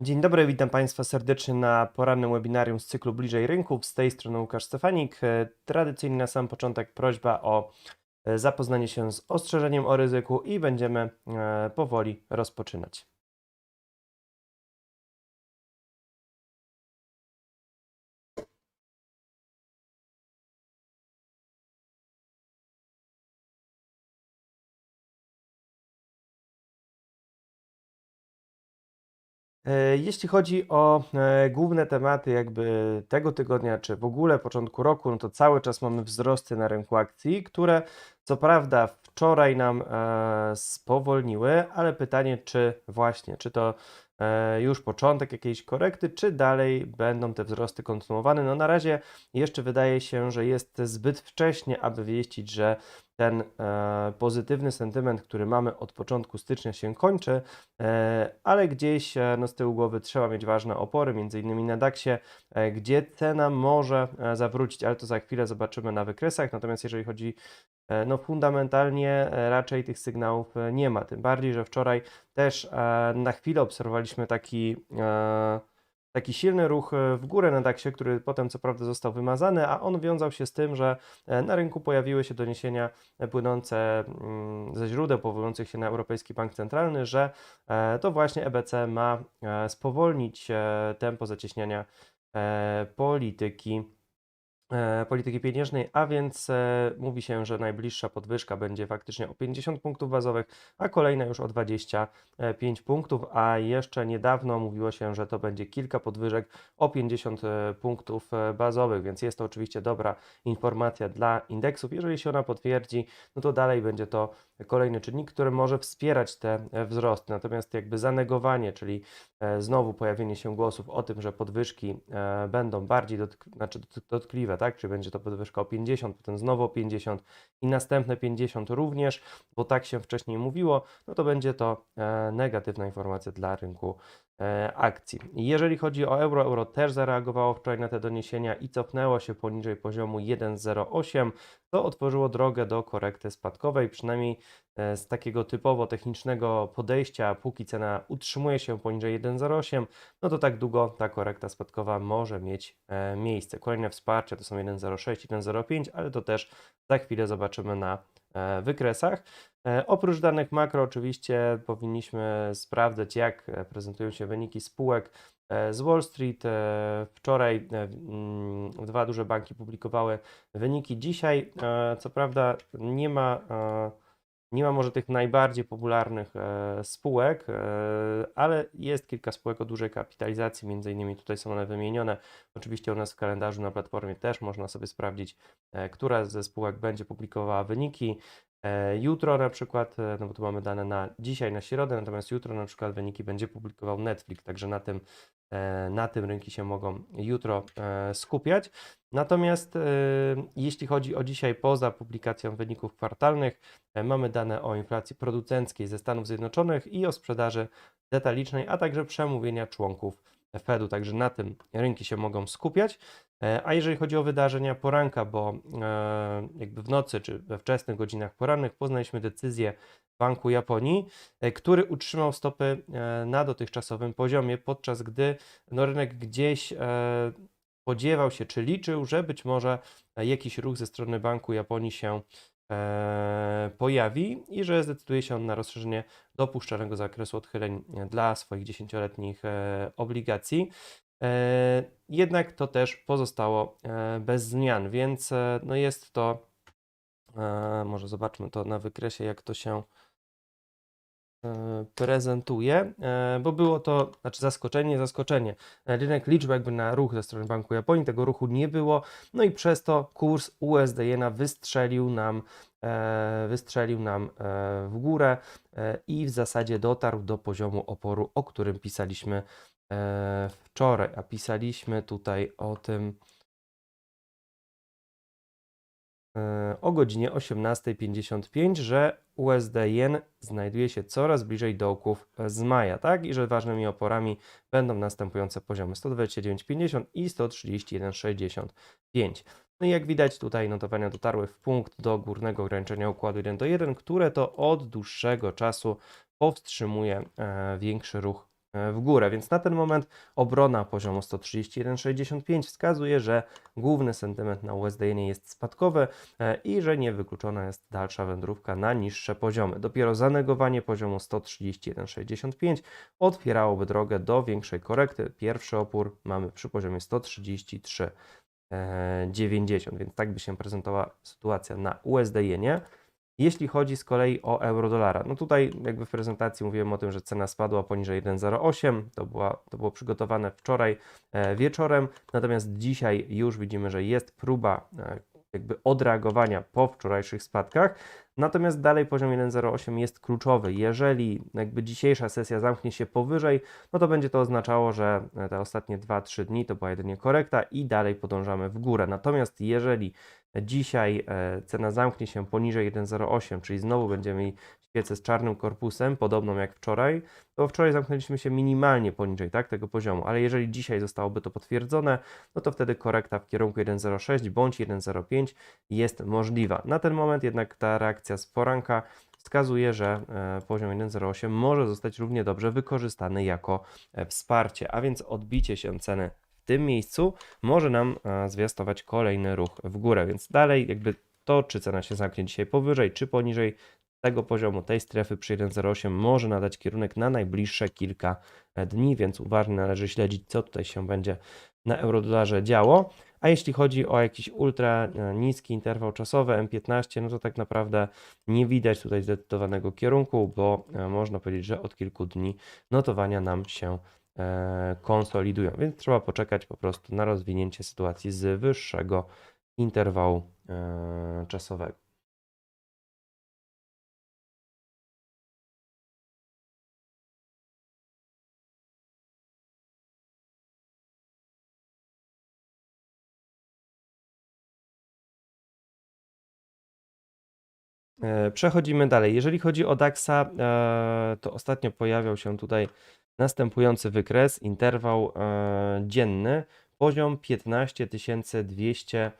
Dzień dobry, witam Państwa serdecznie na porannym webinarium z cyklu Bliżej Rynków. Z tej strony Łukasz Stefanik. E, Tradycyjnie na sam początek prośba o e, zapoznanie się z ostrzeżeniem o ryzyku i będziemy e, powoli rozpoczynać. Jeśli chodzi o e, główne tematy jakby tego tygodnia, czy w ogóle początku roku, no to cały czas mamy wzrosty na rynku akcji, które co prawda wczoraj nam e, spowolniły, ale pytanie, czy właśnie, czy to e, już początek jakiejś korekty, czy dalej będą te wzrosty kontynuowane. No na razie jeszcze wydaje się, że jest zbyt wcześnie, aby wieścić, że ten e, pozytywny sentyment, który mamy od początku stycznia się kończy, e, ale gdzieś e, no, z tyłu głowy trzeba mieć ważne opory, między innymi na DAX-ie, e, gdzie cena może e, zawrócić, ale to za chwilę zobaczymy na wykresach. Natomiast jeżeli chodzi e, no fundamentalnie e, raczej tych sygnałów e, nie ma. Tym bardziej, że wczoraj też e, na chwilę obserwowaliśmy taki, e, taki silny ruch e, w górę na DAX-ie, który potem co prawda został wymazany, a on wiązał się z tym, że e, na rynku pojawiły się doniesienia e, płynące mm, ze źródeł powołujących się na Europejski Bank Centralny, że to właśnie EBC ma spowolnić tempo zacieśniania polityki polityki pieniężnej, a więc e, mówi się, że najbliższa podwyżka będzie faktycznie o 50 punktów bazowych, a kolejna już o 25 punktów, a jeszcze niedawno mówiło się, że to będzie kilka podwyżek o 50 e, punktów e, bazowych, więc jest to oczywiście dobra informacja dla indeksów. Jeżeli się ona potwierdzi, no to dalej będzie to kolejny czynnik, który może wspierać te e, wzrosty. Natomiast jakby zanegowanie, czyli e, znowu pojawienie się głosów o tym, że podwyżki e, będą bardziej dotk- znaczy dot- dotkliwe, tak? Czyli będzie to podwyżka o 50, potem znowu o 50 i następne 50 również, bo tak się wcześniej mówiło, no to będzie to e, negatywna informacja dla rynku e, akcji. Jeżeli chodzi o euro, euro też zareagowało wczoraj na te doniesienia i cofnęło się poniżej poziomu 1,08, to otworzyło drogę do korekty spadkowej, przynajmniej z takiego typowo technicznego podejścia, póki cena utrzymuje się poniżej 1,08, no to tak długo ta korekta spadkowa może mieć e, miejsce. Kolejne wsparcie to są 1,06, 1,05, ale to też za chwilę zobaczymy na e, wykresach. E, Oprócz danych makro, oczywiście powinniśmy sprawdzać, jak e, prezentują się wyniki spółek e, z Wall Street. E, Wczoraj e, mm, dwa duże banki publikowały wyniki. Dzisiaj, e, co prawda, nie ma. Nie ma może tych najbardziej popularnych e, spółek, e, ale jest kilka spółek o dużej kapitalizacji, między innymi tutaj są one wymienione. Oczywiście u nas w kalendarzu na platformie też można sobie sprawdzić, e, która ze spółek będzie publikowała wyniki. Jutro na przykład, no bo tu mamy dane na dzisiaj, na środę, natomiast jutro na przykład wyniki będzie publikował Netflix, także na tym, na tym rynki się mogą jutro e, skupiać. Natomiast e, jeśli chodzi o dzisiaj, poza publikacją wyników kwartalnych, e, mamy dane o inflacji producenckiej ze Stanów Zjednoczonych i o sprzedaży detalicznej, a także przemówienia członków Fedu, także na tym rynki się mogą skupiać. E, A jeżeli chodzi o wydarzenia poranka, bo e, jakby w nocy czy we wczesnych godzinach porannych poznaliśmy decyzję Banku Japonii, e, który utrzymał stopy e, na dotychczasowym poziomie, podczas gdy no, rynek gdzieś e, spodziewał się czy liczył, że być może e, jakiś ruch ze strony Banku Japonii się e, pojawi i że zdecyduje się on na rozszerzenie dopuszczalnego zakresu odchyleń e, dla swoich dziesięcioletnich e, obligacji. E, Jednak to też pozostało e, bez zmian, więc e, no jest to, e, może zobaczmy to na wykresie, jak to się e, prezentuje, e, bo było to, znaczy zaskoczenie, zaskoczenie. E, Rynek liczył jakby na ruch ze strony Banku Japonii, tego ruchu nie było, no i przez to kurs USD Jena wystrzelił nam, e, wystrzelił nam e, w górę e, i w zasadzie dotarł do poziomu oporu, o którym pisaliśmy e, wczoraj, a pisaliśmy tutaj o tym o godzinie 18.55, że USD Jen znajduje się coraz bliżej dołków e, z maja, tak? I że ważnymi oporami będą następujące poziomy 129,50 i 131,65. No i jak widać tutaj notowania dotarły w punkt do górnego ograniczenia układu 1 do 1, które to od dłuższego czasu powstrzymuje e, większy ruch e, w górę, więc na ten moment obrona poziomu 131,65 wskazuje, że główny sentyment na USD jest spadkowy e, i że niewykluczona jest dalsza wędrówka na niższe poziomy. Dopiero zanegowanie poziomu 131,65 otwierałoby drogę do większej korekty. Pierwszy opór mamy przy poziomie 133. 90, więc tak by się prezentowała sytuacja na USD jenie. Jeśli chodzi z kolei o euro-dolara, no tutaj jakby w prezentacji mówiłem o tym, że cena spadła poniżej 1,08, to, była, to było przygotowane wczoraj e, wieczorem, natomiast dzisiaj już widzimy, że jest próba e, jakby odreagowania po wczorajszych spadkach. Natomiast dalej poziom 1.08 jest kluczowy. Jeżeli jakby dzisiejsza sesja zamknie się powyżej, no to będzie to oznaczało, że te ostatnie 2-3 dni to była jedynie korekta i dalej podążamy w górę. Natomiast jeżeli dzisiaj e, cena zamknie się poniżej 1.08, czyli znowu będziemy mieli świecę z czarnym korpusem, podobną jak wczoraj, to wczoraj zamknęliśmy się minimalnie poniżej tak, tego poziomu, ale jeżeli dzisiaj zostałoby to potwierdzone, no to wtedy korekta w kierunku 1.06 bądź 1.05 jest możliwa. Na ten moment jednak ta reakcja z poranka wskazuje, że e, poziom 1.08 może zostać równie dobrze wykorzystany jako e, wsparcie, a więc odbicie się ceny tym miejscu może nam e, zwiastować kolejny ruch w górę, więc dalej jakby to, czy cena się zamknie dzisiaj powyżej, czy poniżej tego poziomu, tej strefy przy 1.08 może nadać kierunek na najbliższe kilka dni, więc uważnie należy śledzić, co tutaj się będzie na eurodolarze działo. A jeśli chodzi o jakiś ultra e, niski interwał czasowy M15, no to tak naprawdę nie widać tutaj zdecydowanego kierunku, bo e, można powiedzieć, że od kilku dni notowania nam się e, konsolidują, więc trzeba poczekać po prostu na rozwinięcie sytuacji z wyższego interwału czasowego. Przechodzimy dalej. Jeżeli chodzi o DAXa, e, to ostatnio pojawiał się tutaj następujący wykres, interwał e, dzienny, poziom 15 200,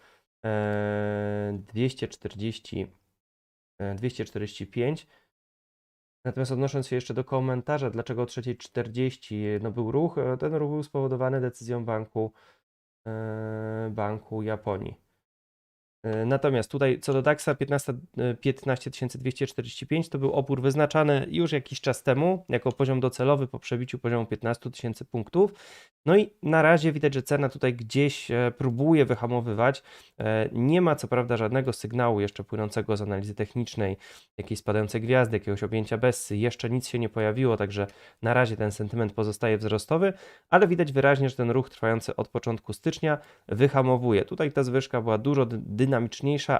240, 245. Natomiast odnosząc się jeszcze do komentarza, dlaczego o 3.40 no był ruch, ten ruch był spowodowany decyzją banku, banku Japonii. E, natomiast tutaj co do DAX-a 15, 15245 to był opór wyznaczany już jakiś czas temu jako poziom docelowy po przebiciu poziomu 15 tysięcy punktów. No i na razie widać, że cena tutaj gdzieś e, próbuje wyhamowywać. E, nie ma co prawda żadnego sygnału jeszcze płynącego z analizy technicznej, jakiejś spadającej gwiazdy, jakiegoś objęcia Bessy. Jeszcze nic się nie pojawiło, także na razie ten sentyment pozostaje wzrostowy, ale widać wyraźnie, że ten ruch trwający od początku stycznia wyhamowuje. Tutaj ta zwyżka była dużo dynamiczniejsza,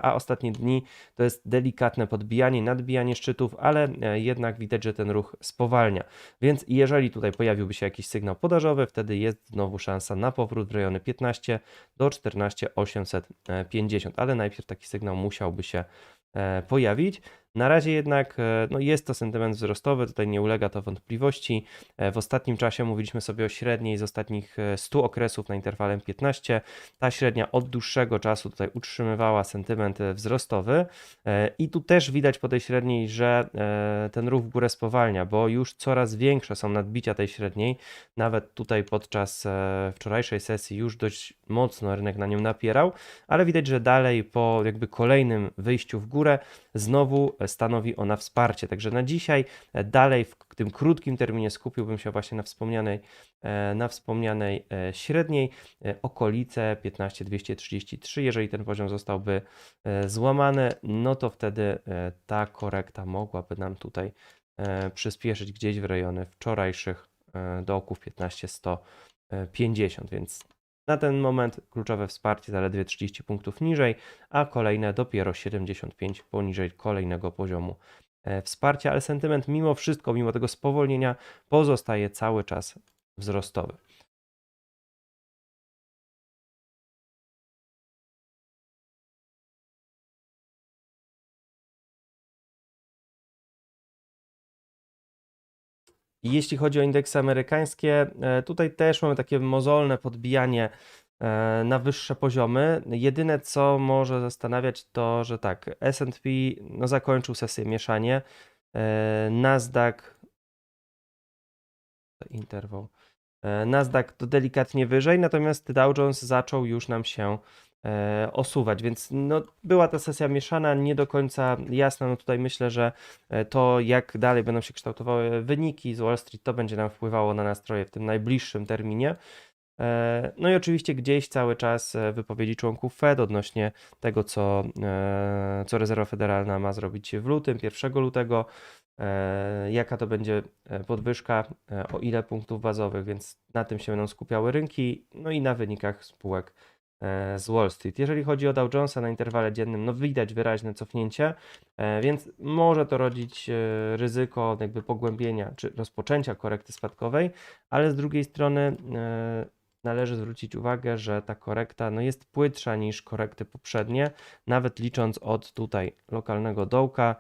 a ostatnie dni to jest delikatne podbijanie, nadbijanie szczytów, ale e, jednak widać, że ten ruch spowalnia. Więc jeżeli tutaj pojawiłby się jakiś sygnał podażowy, wtedy jest jest znowu szansa na powrót w rejony 15 do 14 850, ale najpierw taki sygnał musiałby się e, pojawić. Na razie jednak e, no jest to sentyment wzrostowy, tutaj nie ulega to wątpliwości. E, w ostatnim czasie mówiliśmy sobie o średniej z ostatnich 100 e, okresów na interwale 15. Ta średnia od dłuższego czasu tutaj utrzymywała sentyment wzrostowy i tu też widać po tej średniej, że ten ruch w górę spowalnia, bo już coraz większe są nadbicia tej średniej. Nawet tutaj podczas wczorajszej sesji już dość mocno rynek na nią napierał, ale widać, że dalej po jakby kolejnym wyjściu w górę znowu stanowi ona wsparcie. Także na dzisiaj e, dalej w tym krótkim terminie skupiłbym się właśnie na wspomnianej, e, na wspomnianej e, średniej, okolice 15233. Jeżeli ten poziom zostałby złamany, no to wtedy ta korekta mogłaby nam tutaj przyspieszyć gdzieś w rejony wczorajszych dołków 15150, więc na ten moment kluczowe wsparcie zaledwie 30 punktów niżej, a kolejne dopiero 75 poniżej kolejnego poziomu e, wsparcia, ale sentyment mimo wszystko, mimo tego spowolnienia pozostaje cały czas wzrostowy. Jeśli chodzi o indeksy amerykańskie, e, tutaj też mamy takie mozolne podbijanie e, na wyższe poziomy. Jedyne co może zastanawiać to, że tak, S&P no, zakończył sesję mieszanie, e, Nasdaq interwał. Nasdaq to delikatnie wyżej, natomiast Dow Jones zaczął już nam się osuwać, więc no, była ta sesja mieszana, nie do końca jasna. No tutaj myślę, że e, to jak dalej będą się kształtowały wyniki z Wall Street, to będzie nam wpływało na nastroje w tym najbliższym terminie. E, No i oczywiście gdzieś cały czas e, wypowiedzi członków Fed odnośnie tego, co, e, co Rezerwa Federalna ma zrobić w lutym, 1 lutego, e, jaka to będzie e, podwyżka, e, o ile punktów bazowych, więc na tym się będą skupiały rynki, no i na wynikach spółek e, z Wall Street. Jeżeli chodzi o Dow Jonesa na interwale dziennym, no widać wyraźne cofnięcie, e, więc może to rodzić e, ryzyko jakby pogłębienia czy rozpoczęcia korekty spadkowej, ale z drugiej strony e, należy zwrócić uwagę, że ta korekta no, jest płytsza niż korekty poprzednie, nawet licząc od tutaj lokalnego dołka,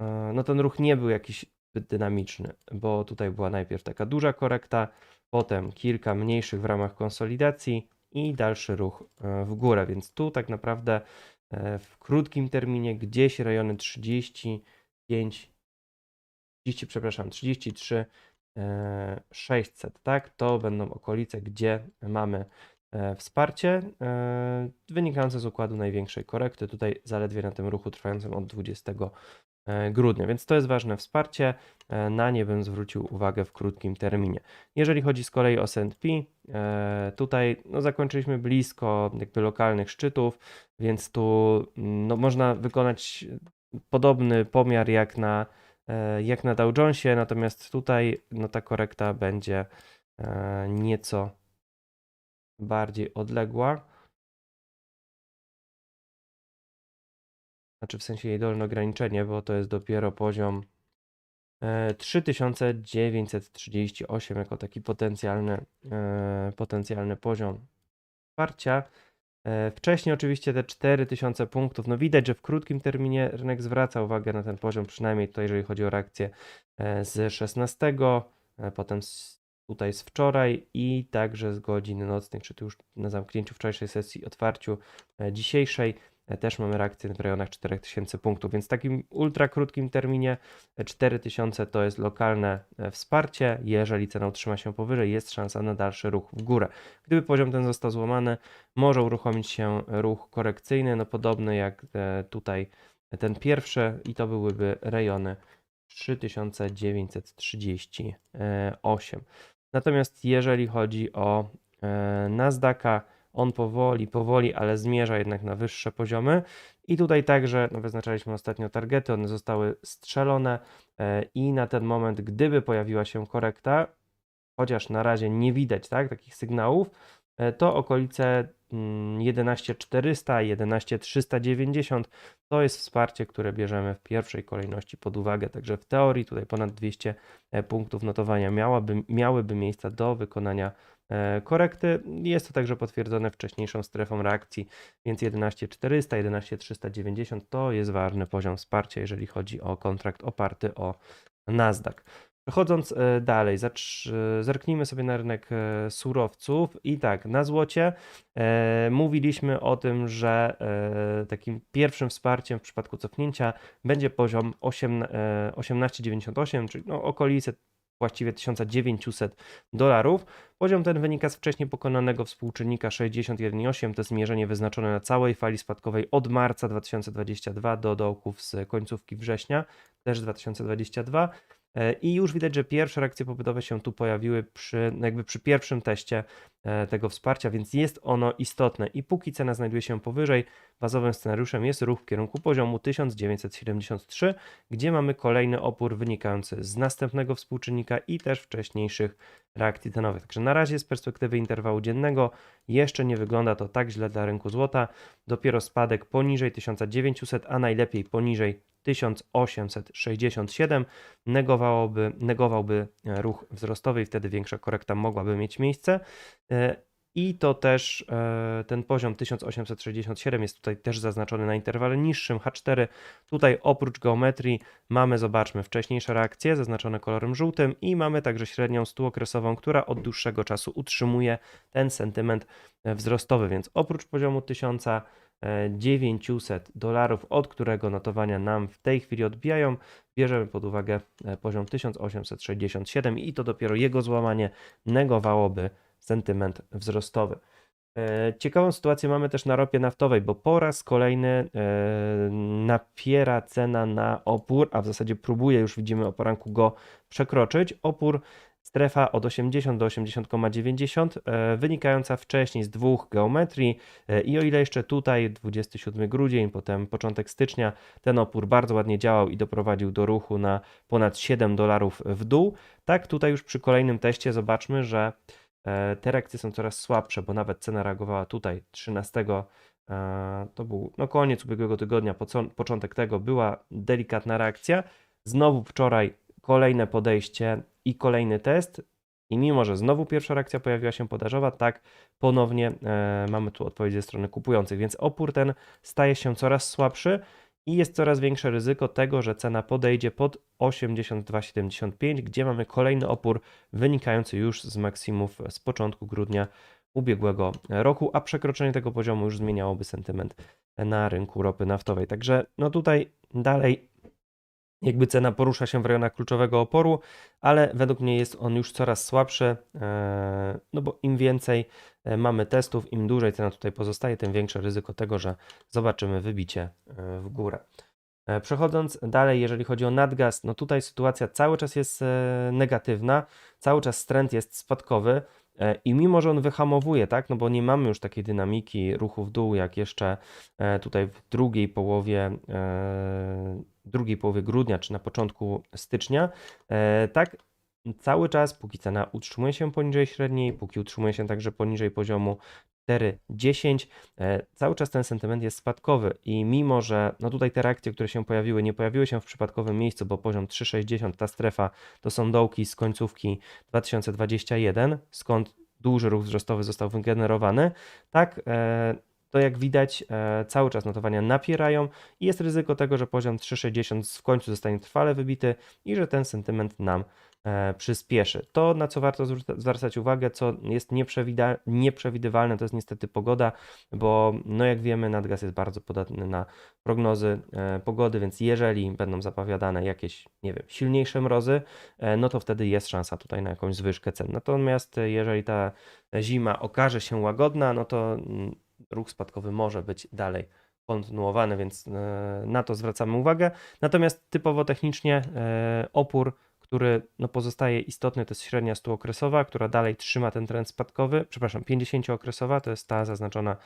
e, no ten ruch nie był jakiś zbyt dynamiczny, bo tutaj była najpierw taka duża korekta, potem kilka mniejszych w ramach konsolidacji i dalszy ruch e, w górę, więc tu tak naprawdę e, w krótkim terminie gdzieś rejony 35, 30, przepraszam, 33 e, 600, tak? To będą okolice, gdzie mamy e, wsparcie e, wynikające z układu największej korekty. Tutaj zaledwie na tym ruchu trwającym od 20 e, grudnia, więc to jest ważne wsparcie. e, Na nie bym zwrócił uwagę w krótkim terminie. Jeżeli chodzi z kolei o S&P, e, tutaj no, zakończyliśmy blisko jakby lokalnych szczytów, więc tu mm, no, można wykonać podobny pomiar jak na e, jak na Dow Jonesie, natomiast tutaj no, ta korekta będzie e, nieco bardziej odległa. Znaczy w sensie jej dolne ograniczenie, bo to jest dopiero poziom e, 3938 jako taki potencjalny, e, potencjalny poziom wsparcia. E, Wcześniej oczywiście te 4000 punktów, no widać, że w krótkim terminie rynek zwraca uwagę na ten poziom, przynajmniej tutaj jeżeli chodzi o reakcję e, z 16, e, potem z, tutaj z wczoraj i także z godzin nocnych, czy tu już na zamknięciu wczorajszej sesji, otwarciu e, dzisiejszej e, też mamy reakcję w rejonach 4000 punktów, więc w takim ultra krótkim terminie e, 4000 to jest lokalne e, wsparcie, jeżeli cena utrzyma się powyżej, jest szansa na dalszy ruch w górę. Gdyby poziom ten został złamany, może uruchomić się ruch korekcyjny, no podobny jak e, tutaj ten pierwszy i to byłyby rejony 3938. Natomiast jeżeli chodzi o e, Nasdaqa, on powoli, powoli, ale zmierza jednak na wyższe poziomy. I tutaj także no, wyznaczaliśmy ostatnio targety, one zostały strzelone e, i na ten moment, gdyby pojawiła się korekta, chociaż na razie nie widać tak, takich sygnałów, e, to okolice 11400, 11390 to jest wsparcie, które bierzemy w pierwszej kolejności pod uwagę. Także w teorii tutaj ponad 200 e, punktów notowania miałaby, miałyby miejsca do wykonania e, korekty. Jest to także potwierdzone wcześniejszą strefą reakcji, więc 11400, 11390 to jest ważny poziom wsparcia, jeżeli chodzi o kontrakt oparty o Nasdaq. Przechodząc e, dalej, e, zerknijmy sobie na rynek e, surowców i tak, na złocie mówiliśmy o tym, że takim pierwszym wsparciem w przypadku cofnięcia będzie poziom 8, e, 18,98, czyli no, okolice właściwie 1900 dolarów. Poziom ten wynika z wcześniej pokonanego współczynnika 61,8, to jest mierzenie wyznaczone na całej fali spadkowej od marca 2022 do dołków z końcówki września, też 2022. E, I już widać, że pierwsze reakcje popytowe się tu pojawiły przy, no jakby przy pierwszym teście e, tego wsparcia, więc jest ono istotne. I póki cena znajduje się powyżej, bazowym scenariuszem jest ruch w kierunku poziomu 1973, gdzie mamy kolejny opór wynikający z następnego współczynnika i też wcześniejszych reakcji cenowych. Także na razie z perspektywy interwału dziennego jeszcze nie wygląda to tak źle dla rynku złota. Dopiero spadek poniżej 1900, a najlepiej poniżej 1867 negowałoby, negowałby e, ruch wzrostowy i wtedy większa korekta mogłaby mieć miejsce. E, I to też e, ten poziom 1867 jest tutaj też zaznaczony na interwale niższym H4. Tutaj oprócz geometrii mamy, zobaczmy, wcześniejsze reakcje zaznaczone kolorem żółtym i mamy także średnią stuokresową, która od dłuższego czasu utrzymuje ten sentyment wzrostowy, więc oprócz poziomu 1000 e, 900 dolarów, od którego notowania nam w tej chwili odbijają, bierzemy pod uwagę e, poziom 1867 i to dopiero jego złamanie negowałoby sentyment wzrostowy. E, Ciekawą sytuację mamy też na ropie naftowej, bo po raz kolejny e, napiera cena na opór, a w zasadzie próbuje, już widzimy o poranku go przekroczyć. Opór strefa od 80 do 80,90, e, wynikająca wcześniej z dwóch geometrii e, i o ile jeszcze tutaj 27 grudzień, potem początek stycznia, ten opór bardzo ładnie działał i doprowadził do ruchu na ponad 7 dolarów w dół, tak tutaj już przy kolejnym teście zobaczmy, że e, te reakcje są coraz słabsze, bo nawet cena reagowała tutaj 13 e, to był no, koniec ubiegłego tygodnia, początek tego była delikatna reakcja. Znowu wczoraj kolejne podejście i kolejny test. I mimo, że znowu pierwsza reakcja pojawiła się podażowa, tak ponownie e, mamy tu odpowiedź ze strony kupujących, więc opór ten staje się coraz słabszy i jest coraz większe ryzyko tego, że cena podejdzie pod 82,75, gdzie mamy kolejny opór wynikający już z maksimów z początku grudnia ubiegłego roku, a przekroczenie tego poziomu już zmieniałoby sentyment na rynku ropy naftowej. Także no tutaj dalej jakby cena porusza się w rejonach kluczowego oporu, ale według mnie jest on już coraz słabszy, e, no bo im więcej e, mamy testów, im dłużej cena tutaj pozostaje, tym większe ryzyko tego, że zobaczymy wybicie e, w górę. Przechodząc dalej, jeżeli chodzi o nadgaz, no tutaj sytuacja cały czas jest negatywna, cały czas trend jest spadkowy i mimo, że on wyhamowuje, tak, no bo nie mamy już takiej dynamiki ruchu w dół, jak jeszcze e, tutaj w drugiej połowie, e, drugiej połowie grudnia, czy na początku stycznia, e, tak, cały czas, póki cena utrzymuje się poniżej średniej, póki utrzymuje się także poniżej poziomu 4,10, e, cały czas ten sentyment jest spadkowy i mimo, że no tutaj te reakcje, które się pojawiły, nie pojawiły się w przypadkowym miejscu, bo poziom 3,60, ta strefa to są dołki z końcówki 2021, skąd duży ruch wzrostowy został wygenerowany, tak e, to jak widać e, cały czas notowania napierają i jest ryzyko tego, że poziom 3,60 w końcu zostanie trwale wybity i że ten sentyment nam e, przyspieszy. To, na co warto zwracać uwagę, co jest nieprzewidywalne, to jest niestety pogoda, bo no jak wiemy, nadgaz jest bardzo podatny na prognozy e, pogody, więc jeżeli będą zapowiadane jakieś, nie wiem, silniejsze mrozy, no to wtedy jest szansa tutaj na jakąś zwyżkę cen. Natomiast jeżeli ta zima okaże się łagodna, no to mm, ruch spadkowy może być dalej kontynuowany, więc e, na to zwracamy uwagę. Natomiast typowo technicznie e, opór, który no, pozostaje istotny, to jest średnia 100-okresowa, która dalej trzyma ten trend spadkowy, przepraszam, 50-okresowa, to jest ta zaznaczona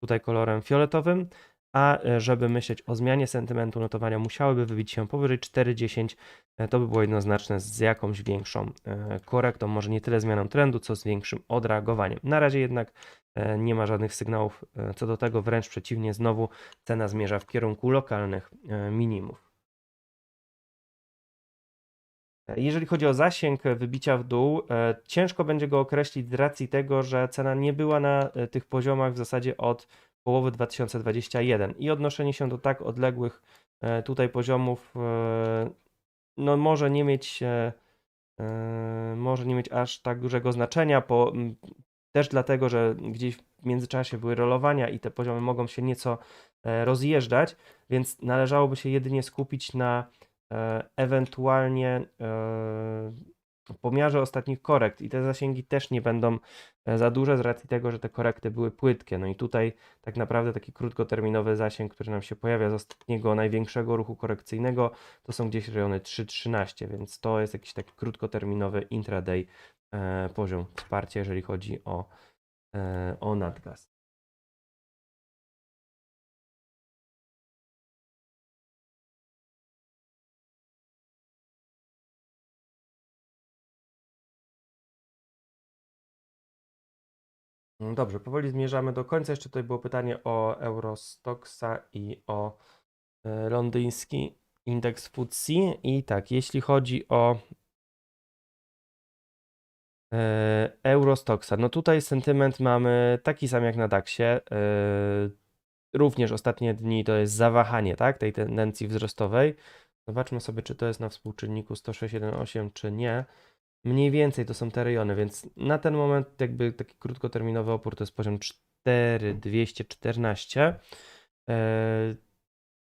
tutaj kolorem fioletowym, a e, żeby myśleć o zmianie sentymentu notowania, musiałyby wybić się powyżej 4,10. E, To by było jednoznaczne z jakąś większą e, korektą, może nie tyle zmianą trendu, co z większym odreagowaniem. Na razie jednak nie ma żadnych sygnałów co do tego, wręcz przeciwnie, znowu cena zmierza w kierunku lokalnych minimów. Jeżeli chodzi o zasięg wybicia w dół, ciężko będzie go określić z racji tego, że cena nie była na tych poziomach w zasadzie od połowy 2021 i odnoszenie się do tak odległych e, tutaj poziomów e, no może nie mieć e, może nie mieć aż tak dużego znaczenia, m, też dlatego, że gdzieś w międzyczasie były rolowania i te poziomy mogą się nieco rozjeżdżać, więc należałoby się jedynie skupić na ewentualnie pomiarze ostatnich korekt i te zasięgi też nie będą e, za duże z racji tego, że te korekty były płytkie. No i tutaj tak naprawdę taki krótkoterminowy zasięg, który nam się pojawia z ostatniego największego ruchu korekcyjnego, to są gdzieś rejony 3,13, więc to jest jakiś taki krótkoterminowy intraday e, poziom wsparcia, jeżeli chodzi o, e, o nadgaz. Dobrze, powoli zmierzamy do końca. Jeszcze tutaj było pytanie o Eurostoxa i o e, londyński indeks FTSE. I tak, jeśli chodzi o e, Eurostoxa, no tutaj sentyment mamy taki sam jak na DAXie. E, również ostatnie dni to jest zawahanie, tak, tej tendencji wzrostowej. Zobaczmy sobie, czy to jest na współczynniku 106,18, czy nie. Mniej więcej to są te rejony, więc na ten moment jakby taki krótkoterminowy opór to jest poziom 4,214. E,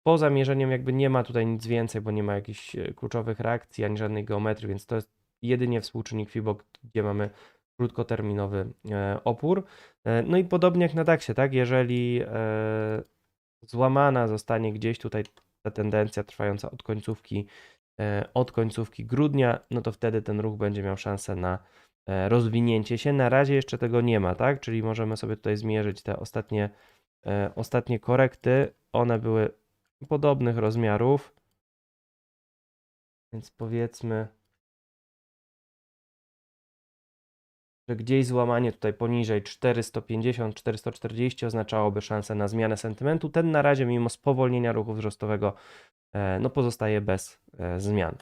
Poza mierzeniem jakby nie ma tutaj nic więcej, bo nie ma jakichś e, kluczowych reakcji ani żadnej geometrii, więc to jest jedynie współczynnik FIBO, gdzie mamy krótkoterminowy e, opór. E, No i podobnie jak na DAX-ie, tak? Jeżeli złamana zostanie gdzieś tutaj ta tendencja trwająca od końcówki, od końcówki grudnia, no to wtedy ten ruch będzie miał szansę na e, rozwinięcie się. Na razie jeszcze tego nie ma, tak? Czyli możemy sobie tutaj zmierzyć te ostatnie, e, ostatnie korekty. One były podobnych rozmiarów. Więc powiedzmy, że gdzieś złamanie tutaj poniżej 450-440 oznaczałoby szansę na zmianę sentymentu. Ten na razie, mimo spowolnienia ruchu wzrostowego, e, no pozostaje bez e, zmian.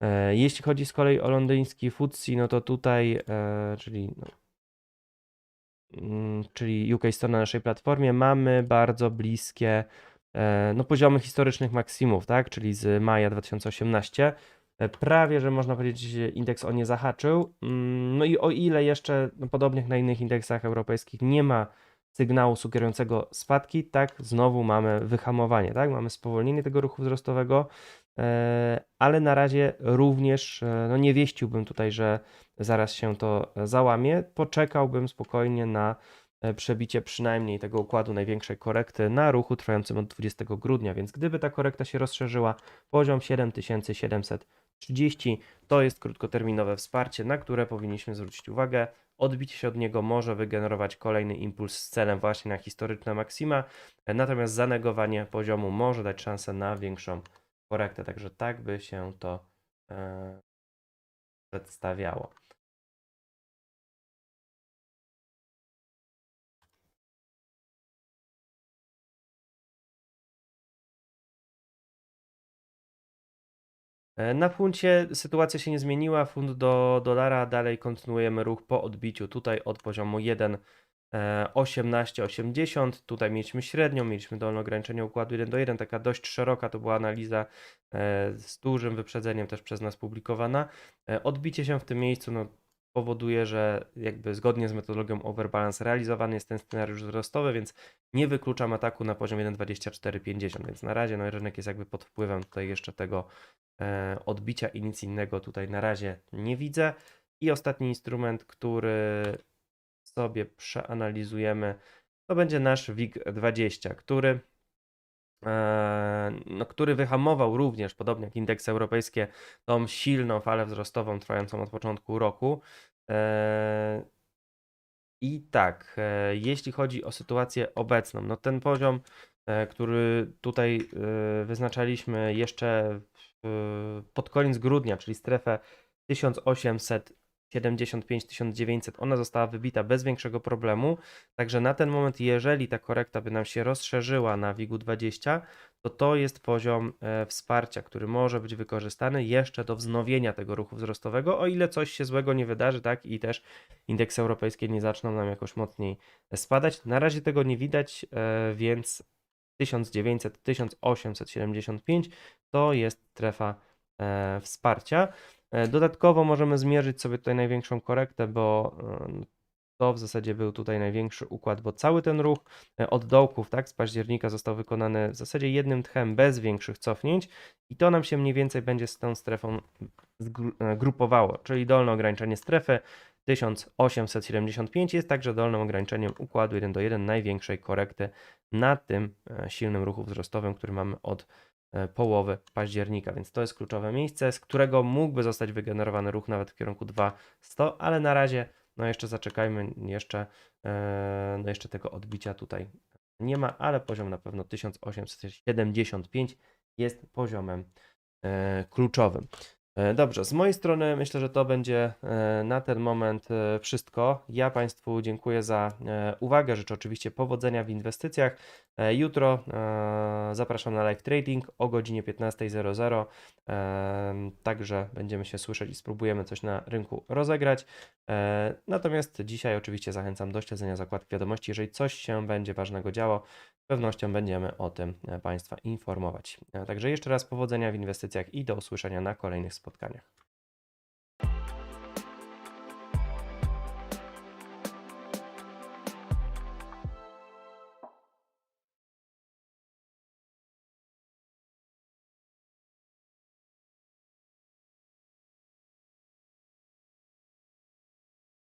E, Jeśli chodzi z kolei o londyński FTSE, no to tutaj, e, czyli, no, mm, czyli UK na naszej platformie, mamy bardzo bliskie e, no, poziomy historycznych maksimów, tak? czyli z maja 2018. E, Prawie, że można powiedzieć, indeks o nie zahaczył. Mm, No i o ile jeszcze, no, podobnie jak na innych indeksach europejskich, nie ma sygnału sugerującego spadki, tak znowu mamy wyhamowanie, tak? Mamy spowolnienie tego ruchu wzrostowego, e, ale na razie również e, no, nie wieściłbym tutaj, że zaraz się to załamie. Poczekałbym spokojnie na e, przebicie przynajmniej tego układu największej korekty na ruchu trwającym od 20 grudnia, więc gdyby ta korekta się rozszerzyła, poziom 7730 to jest krótkoterminowe wsparcie, na które powinniśmy zwrócić uwagę. Odbicie się od niego może wygenerować kolejny impuls z celem właśnie na historyczne maksima, natomiast zanegowanie poziomu może dać szansę na większą korektę, także tak by się to e, przedstawiało. Na funcie sytuacja się nie zmieniła. Funt do dolara dalej kontynuujemy ruch po odbiciu tutaj od poziomu 1,1880. Tutaj mieliśmy średnią, mieliśmy dolne ograniczenie układu 1 do 1, taka dość szeroka to była analiza e, z dużym wyprzedzeniem też przez nas publikowana. E, Odbicie się w tym miejscu no, powoduje, że jakby zgodnie z metodologią overbalance realizowany jest ten scenariusz wzrostowy, więc nie wykluczam ataku na poziom 1,2450, więc na razie no, rynek jest jakby pod wpływem tutaj jeszcze tego e, odbicia i nic innego tutaj na razie nie widzę. I ostatni instrument, który sobie przeanalizujemy, to będzie nasz WIG20, który, no, który wyhamował również, podobnie jak indeksy europejskie, tą silną falę wzrostową trwającą od początku roku. E, I tak, e, jeśli chodzi o sytuację obecną, no ten poziom, e, który tutaj e, wyznaczaliśmy jeszcze pod koniec grudnia, czyli strefę 1875-1900, ona została wybita bez większego problemu. Także na ten moment, jeżeli ta korekta by nam się rozszerzyła na WIG-20, to to jest poziom e, wsparcia, który może być wykorzystany jeszcze do wznowienia tego ruchu wzrostowego, o ile coś się złego nie wydarzy, tak, i też indeksy europejskie nie zaczną nam jakoś mocniej spadać. Na razie tego nie widać, e, więc 1900-1875 to jest strefa e, wsparcia. E, Dodatkowo możemy zmierzyć sobie tutaj największą korektę, bo e, to w zasadzie był tutaj największy układ, bo cały ten ruch e, od dołków, tak, z października został wykonany w zasadzie jednym tchem, bez większych cofnięć i to nam się mniej więcej będzie z tą strefą grupowało, czyli dolne ograniczenie strefy 1875 jest także dolnym ograniczeniem układu 1 do 1 największej korekty na tym silnym ruchu wzrostowym, który mamy od połowy października, więc to jest kluczowe miejsce, z którego mógłby zostać wygenerowany ruch nawet w kierunku 2,100, ale na razie no jeszcze zaczekajmy, jeszcze, e, no jeszcze tego odbicia tutaj nie ma, ale poziom na pewno 1875 jest poziomem e, kluczowym. E, Dobrze, z mojej strony myślę, że to będzie e, na ten moment e, wszystko. Ja Państwu dziękuję za uwagę. Życzę oczywiście powodzenia w inwestycjach. Jutro zapraszam na live trading o godzinie 15.00. E, Także będziemy się słyszeć i spróbujemy coś na rynku rozegrać. Natomiast dzisiaj oczywiście zachęcam do śledzenia zakładki wiadomości. Jeżeli coś się będzie ważnego działo, z pewnością będziemy o tym e, Państwa informować. E, Także jeszcze raz powodzenia w inwestycjach i do usłyszenia na kolejnych spotkaniach.